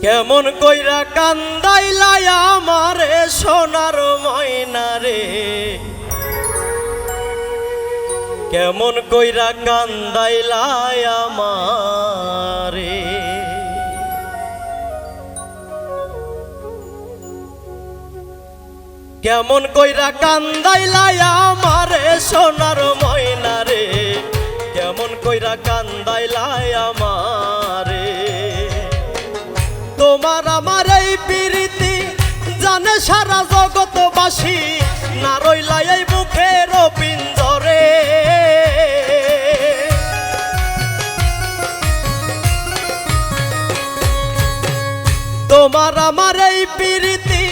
কেমন কইরা কান্দাইলাই আমারে সোনার ময়না রে। কেমন কইরা কান্দাইলাই আমারে। কেমন কইরা কান্দাইলাই আমারে জগতবাসী না রইলাই মুখের পিঞ্জরে। তোমার আমার এই প্রীতি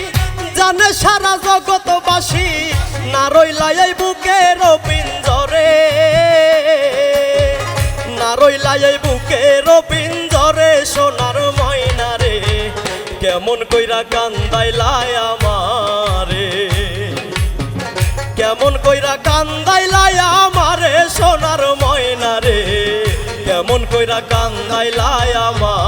জানে সারা জগতবাসী না রইলাই বুকের পিঞ্জরে। না রইলাই বুকের পিঞ্জরে সোনার ময়না রে, কেমন কইরা কান্দাইলাই কান্দাইলাই আমারে।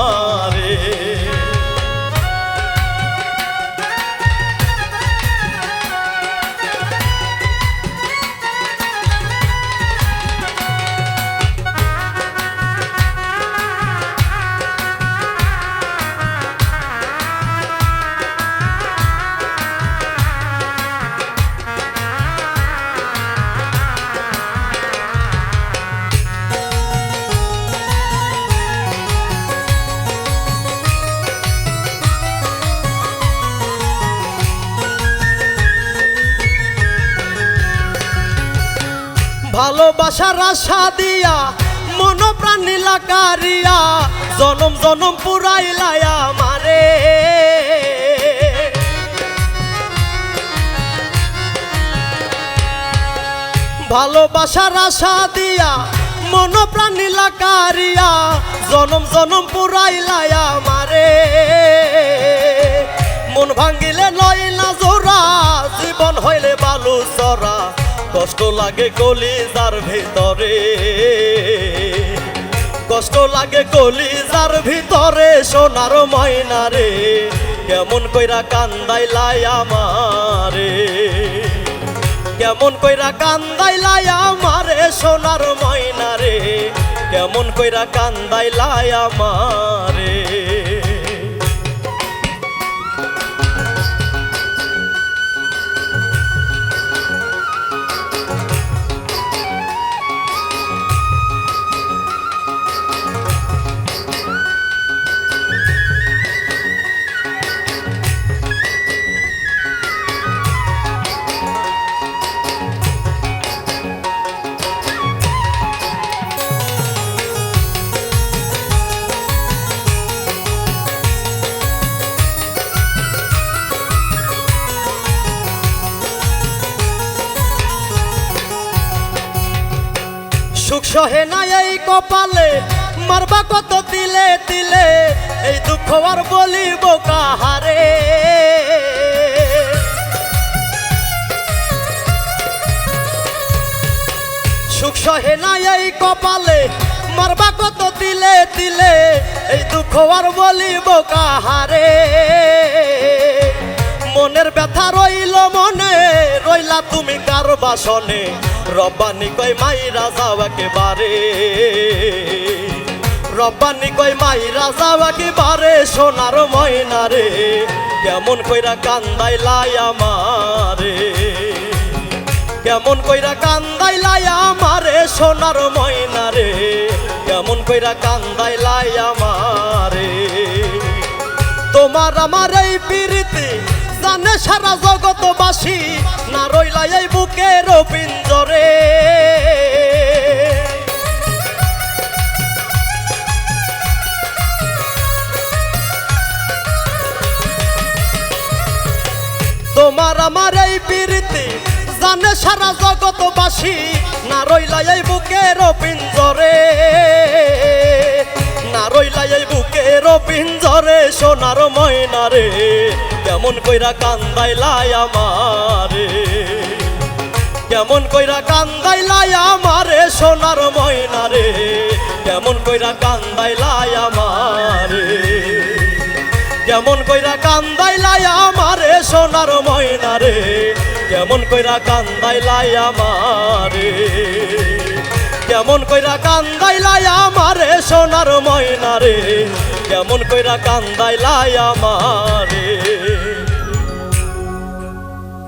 ভালোবাসার আশা দিয়া মন প্রাণ নীলাকারিয়া জনম জনম পুরাইলায়া মারে ভালোবাসার আশা দিয়া মন প্রাণ নীলাকারিয়া জনম জনম পুরাইলায়া মারে কষ্ট লাগে কলিজার ভিতরে। কষ্ট লাগে কলিজার ভিতরে সোনার ময়না রে কেমন কইরা কান্দাইলাই আমারে। কেমন কইরা কান্দাইলাই আমারে সোনার ময়না রে কেমন কইরা কান্দাইলাই আমারে। সুখ সহে না এই কপালে, মারবা কত দিলে দিলে এই দুঃখ আর বলিব কাহারে? সুখ সহে না এই কপালে, মারবা কত দিলে দিলে এই দুঃখ আর বলিব কাহারে? মনের ব্যথা রইল তুমি বাসনে রব্বানি কই মাইরা যাও একেবারে। রব্বানি কই মাইরা যাও একেবারে, সোনার ময়না রে কেমন কইরা কান্দাই লাই আমারে। কেমন কইরা কান্দাই লাই আমারে, সোনার ময়না রে কেমন কইরা কান্দাই লাই আমারে। তোমার আমার এই জানে সারা জগতবাসী, না রইলা এই বুকের পিঞ্জরে তোমার আমার এই প্রীতি জানে সারা জগতবাসী, না রইলা এই বুকের পিঞ্জরে না রইলা এই বুকের পিঞ্জরে সোনার ময়না রে কেমন কইরা কান্দাইলাই আমারে? কেমন কইরা কান্দাই কান্দাইলাই আমারে সোনার ময়না রে কেমন কইরা কান্দাইলাই আমারে? কেমন কইরা কান্দাই কান্দাইলাই আমারে সোনার ময়না রে কেমন কইরা কান্দাইলাই আমারে? কেমন কইরা কান্দাই কান্দাইলাই আমারে সোনার ময়না রে কেমন কইরা কান্দাইলাই আমারে?